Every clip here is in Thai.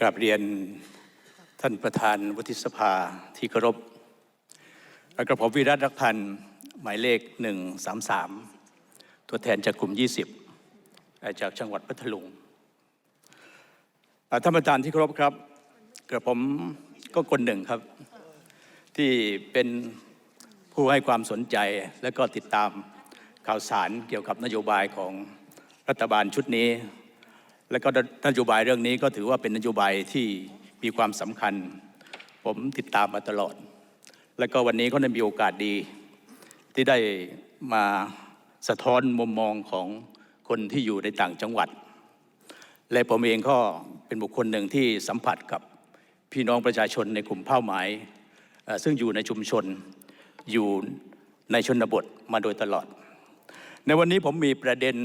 กราบเรียนท่านประธานวุฒิสภาที่เคารพและกระผมวิรัตรักพันธ์หมายเลข 133 ตัวแทนจากกลุ่ม 20 จากจังหวัดพัทลุงท่านประธานที่เคารพครับ กระผมก็คนหนึ่งครับ ที่เป็นผู้ให้ความสนใจและก็ติดตามข่าวสารเกี่ยวกับนโยบายของรัฐบาลชุดนี้ และก็นโยบายเรื่องนี้ก็ถือว่าเป็นนโยบายที่มีความสำคัญ ผมติดตามมาตลอด และก็วันนี้ก็ได้มีโอกาสดี ที่ได้มาสะท้อนมุมมองของคนที่อยู่ในต่างจังหวัด และผมเองก็เป็นบุคคลหนึ่งที่สัมผัสกับพี่น้องประชาชนในกลุ่มเป้าหมาย ซึ่งอยู่ในชุมชนอยู่ในชนบทมาโดยตลอด ในวันนี้ผมมีประเด็น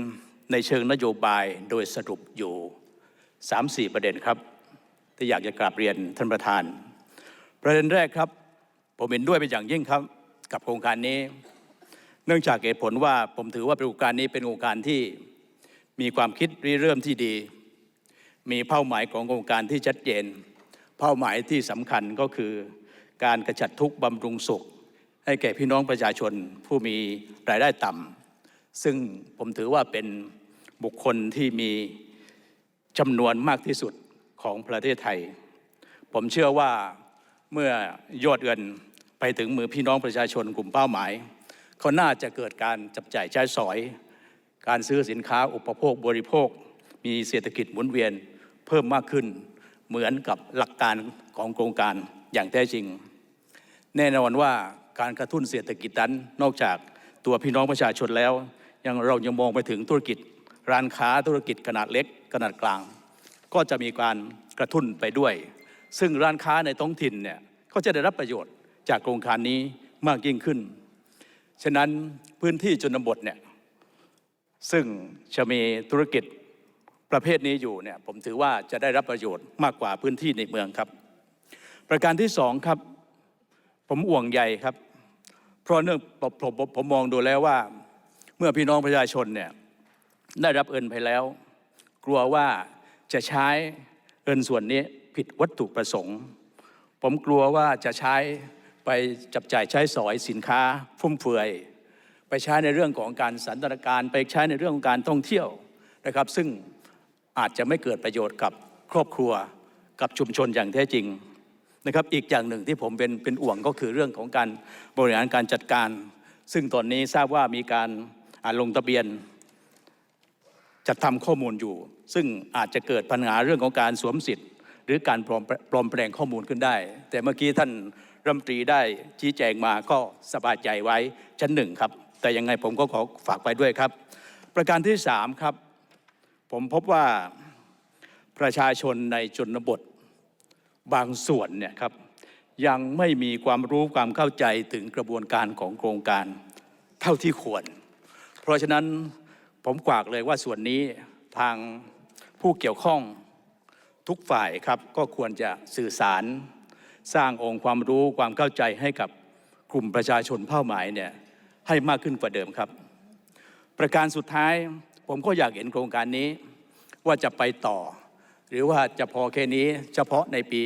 ในเชิงนโยบายโดยสรุปอยู่ 3-4 ประเด็นครับ ที่อยากจะกราบเรียนท่านประธาน ประเด็นแรกครับ ผมเห็นด้วยเป็นอย่างยิ่งครับ กับโครงการนี้ เนื่องจากเหตุผลว่าผมถือว่าโครงการนี้เป็นโครงการที่มีความคิดริเริ่มที่ดี มีเป้าหมายของโครงการที่ชัดเจน เป้าหมายที่สำคัญก็คือการกระจัดทุกข์บำรุงสุข ให้แก่พี่น้องประชาชนผู้มีรายได้ต่ำซึ่งผมถือว่าเป็น บุคคลที่มีจำนวนมากที่สุดของประเทศไทย ผมเชื่อว่าเมื่อยอดเงินไปถึงมือพี่น้องประชาชนกลุ่มเป้าหมายเขาน่าจะเกิดการจับจ่ายใช้สอย การซื้อสินค้าอุปโภคบริโภค มีเศรษฐกิจหมุนเวียนเพิ่มมากขึ้น เหมือนกับหลักการของโครงการอย่างแท้จริง แน่นอนว่าการกระตุ้นเศรษฐกิจนั้นนอกจากตัวพี่น้องประชาชนแล้ว ยังเรายังมองไปถึงธุรกิจ ร้านค้าธุรกิจขนาดเล็กขนาดกลาง ก็จะมีการกระตุ้นไปด้วย ซึ่งร้านค้าในท้องถิ่นเนี่ยก็จะได้รับประโยชน์จากโครงการนี้มากยิ่งขึ้น ฉะนั้นพื้นที่ชนบทเนี่ยซึ่งจะมีธุรกิจประเภทนี้อยู่เนี่ยผมถือว่าจะได้รับประโยชน์มากกว่าพื้นที่ในเมืองครับ ประการที่สองครับ ผมห่วงใยครับ เพราะเนื่องผมผมผมมองดูแล้วว่า เมื่อพี่น้องประชาชนเนี่ย ได้รับเงินไปแล้ว กลัวว่าจะใช้เงินส่วนนี้ผิดวัตถุประสงค์ ผมกลัวว่าจะใช้ไปจับจ่ายใช้สอยสินค้าฟุ่มเฟือย ไปใช้ในเรื่องของการสันทนาการไปใช้ในเรื่องของการท่องเที่ยวนะครับ ซึ่งอาจจะไม่เกิดประโยชน์กับครอบครัวกับชุมชนอย่างแท้จริงนะครับอีกอย่างหนึ่งที่ผมเป็นเป็นห่วงก็คือเรื่องของการบริหารการจัดการ ซึ่งตอนนี้ทราบว่ามีการลงทะเบียน จัดทำข้อมูลอยู่ ซึ่งอาจจะเกิดปัญหาเรื่องของการสวมสิทธิ์ หรือการปลอมปลอมแปลงข้อมูลขึ้นได้ แต่เมื่อกี้ท่านรัฐมนตรีได้ชี้แจงมาก็สบายใจไว้ชั้นหนึ่งครับ แต่ยังไงผมก็ขอฝากไปด้วยครับ ประการที่สามครับ ผมพบว่าประชาชนในชนบทบางส่วนเนี่ยครับยังไม่มีความรู้ความเข้าใจถึงกระบวนการของโครงการเท่าที่ควร เพราะฉะนั้น ผมกวากเลยว่าส่วนนี้ทางผู้เกี่ยวข้องทุกฝ่ายครับก็ควรจะสื่อสารสร้างองค์ความรู้ความเข้าใจให้กับกลุ่มประชาชนเป้าหมายเนี่ยให้มากขึ้นกว่าเดิมครับ ประการสุดท้ายผมก็อยากเห็นโครงการนี้ว่าจะไปต่อ หรือว่าจะพอแค่นี้เฉพาะในปี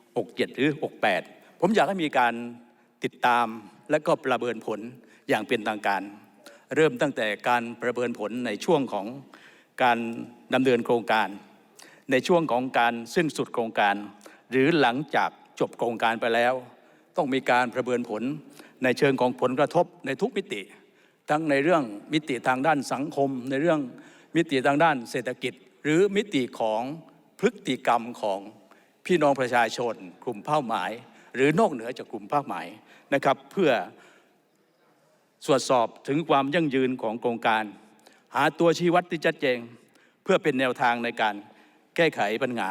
67 หรือ 68 ผมอยากให้มีการติดตามและก็ประเมินผลอย่างเป็นทางการ เริ่มตั้งแต่การประเมินผลในช่วงของการดำเนินโครงการ ในช่วงของการสิ้นสุดโครงการ หรือหลังจากจบโครงการไปแล้ว ต้องมีการประเมินผลในเชิงของผลกระทบในทุกมิติ ทั้งในเรื่องมิติทางด้านสังคม ในเรื่องมิติทางด้านเศรษฐกิจ หรือมิติของพฤติกรรมของพี่น้องประชาชน กลุ่มเป้าหมาย หรือนอกเหนือจากกลุ่มเป้าหมายนะครับ เพื่อ ตรวจสอบถึงความยั่งยืนของโครงการ หาตัวชี้วัดที่ชัดเจนเพื่อเป็นแนวทางในการแก้ไขปัญหา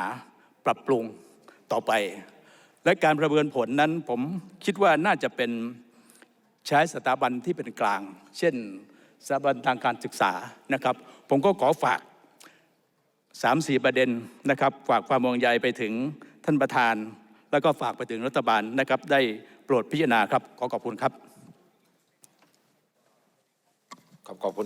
ปรับปรุงต่อไป และการประเมินผลนั้นผมคิดว่าน่าจะเป็นใช้สถาบันที่เป็นกลาง เช่นสถาบันทางการศึกษานะครับ ผมก็ขอฝาก 3-4 ประเด็นนะครับ ฝากความห่วงใยไปถึงท่านประธาน แล้วก็ฝากไปถึงรัฐบาลนะครับ ได้โปรดพิจารณาครับ ขอขอบคุณครับ ขอบขอบคุณ